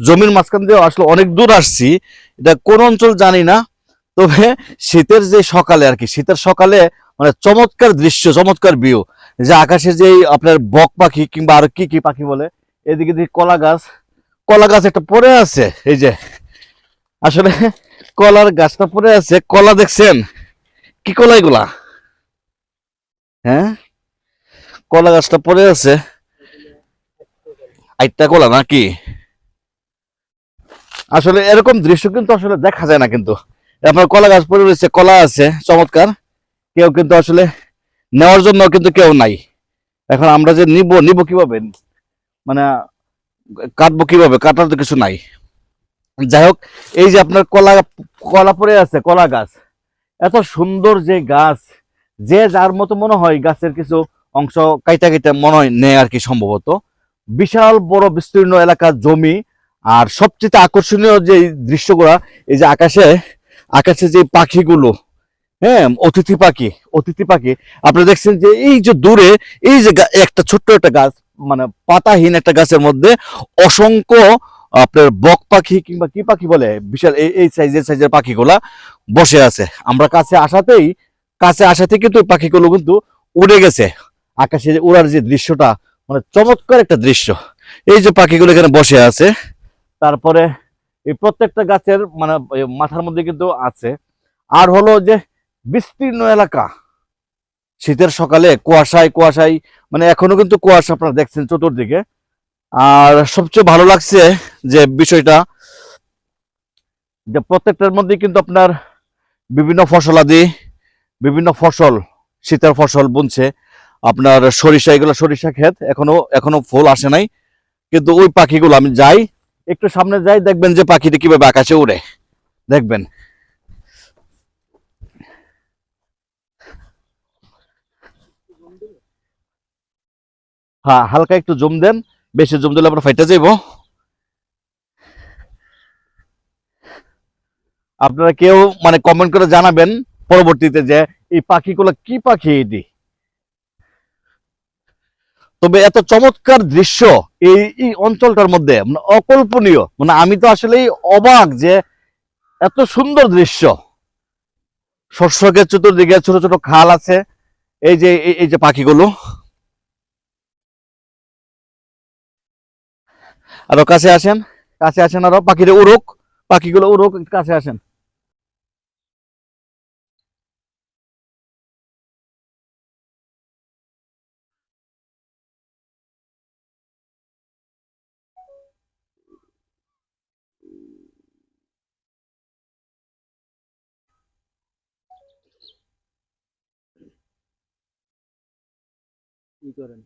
জমির মাঝখান দিয়ে আসলে অনেক দূর আসছি। এটা কোন অঞ্চল জানি না, তবে শীতের যে সকালে আর কি, শীতের সকালে মানে চমৎকার দৃশ্য, চমৎকার ভিউ যে আকাশে যে আপনার বক পাখি কিংবা আর কি কি পাখি বলে, এদিকে দেখি কলা গাছ কলা গাছ একটা পড়ে আছে, এই যে। আসলে কলার গাছটা পড়ে আছে, কলা দেখছেন? কি কলা এগুলা? হ্যাঁ? কলা গাছটা পড়ে আছে। আইটা কলা নাকি? আসলে এরকম দৃশ্য কিন্তু আসলে দেখা যায় না কিন্তু। আপনার কলা গাছ পড়ে রয়েছে, কলা আছে, চমৎকার। কেউ কিন্তু আসলে নেওয়ার জন্য কিন্তু কেউ নাই। এখন আমরা যে নিব নিব কীভাবে? মানে কাটবো কীভাবে? কাটার তো কিছু নাই। যাই হোক, এই যে আপনার কলা কলা পড়ে আছে, কলা গাছ। এত সুন্দর যে গাছ, যে যার মতো মনে হয় গাছের কিছু অংশ কাইটা কাইটা মনে হয় নেয় আর কি সম্ভবত। বিশাল বড় বিস্তীর্ণ এলাকার জমি আর সবচেয়ে আকর্ষণীয় যে দৃশ্যগুলা, এই যে আকাশে আকাশে যে পাখিগুলো হ্যাঁ অতিথি পাখি অতিথি পাখি, আপনারা দেখছেন যে এই যে দূরে, এই যে একটা ছোট্ট একটা গাছ মানে পাতাহীন একটা গাছের মধ্যে অসংখ্য, আপনার বক পাখি কিংবা কি পাখি বলে, বিশাল এই সাইজের সাইজের পাখিগুলা বসে আছে। আমরা কাছে আসাতেই, কাছে আসাতে কিন্তু পাখিগুলো কিন্তু উড়ে গেছে। আকাশে যে উড়ার যে দৃশ্যটা মানে চমৎকার একটা দৃশ্য। এই যে পাখিগুলো এখানে বসে আছে তারপরে এই প্রত্যেকটা গাছের মানে মাথার মধ্যে কিন্তু আছে। আর হলো যে বিস্তীর্ণ এলাকা, শীতের সকালে কুয়াশায় কুয়াশায় মানে এখনও কিন্তু কুয়াশা আপনারা দেখছেন চতুর্দিকে। আর সবচেয়ে ভালো লাগছে যে বিষয়টা, যে প্রত্যেকটার মধ্যে কিন্তু আপনার বিভিন্ন ফসলাদি বিভিন্ন ফসল, শীতের ফসল বুনছে। আপনার সরিষা, এগুলো সরিষা ক্ষেত এখনও এখনও ফুল আসে নাই। কিন্তু ওই পাখিগুলো আমি যাই একটু সামনে যাই, দেখবেন যে পাখিটি কীভাবে আকাশে উড়ে। দেখবেন। হ্যাঁ হালকা একটু জুম দেন, বেশি জুম দিলে আমরা ফাইটা যাইব। আপনারা কেউ মানে কমেন্ট করে জানাবেন পরবর্তীতে যে এই পাখিগুলো কি পাখি এটি? তবে এত চমৎকার দৃশ্য এই অঞ্চলটার মধ্যে মানে অকল্পনীয়। মানে আমি তো আসলেই অবাক যে এত সুন্দর দৃশ্য। শস্যকে চতুর্দিকে ছোট ছোট খাল আছে। এই যে, এই- যে পাখিগুলো। আরও কাছে আসেন কাছে আসেন আরও পাখিরে উড়ুক, পাখিগুলো উড়ুক কাছে আসেন। কি করেন?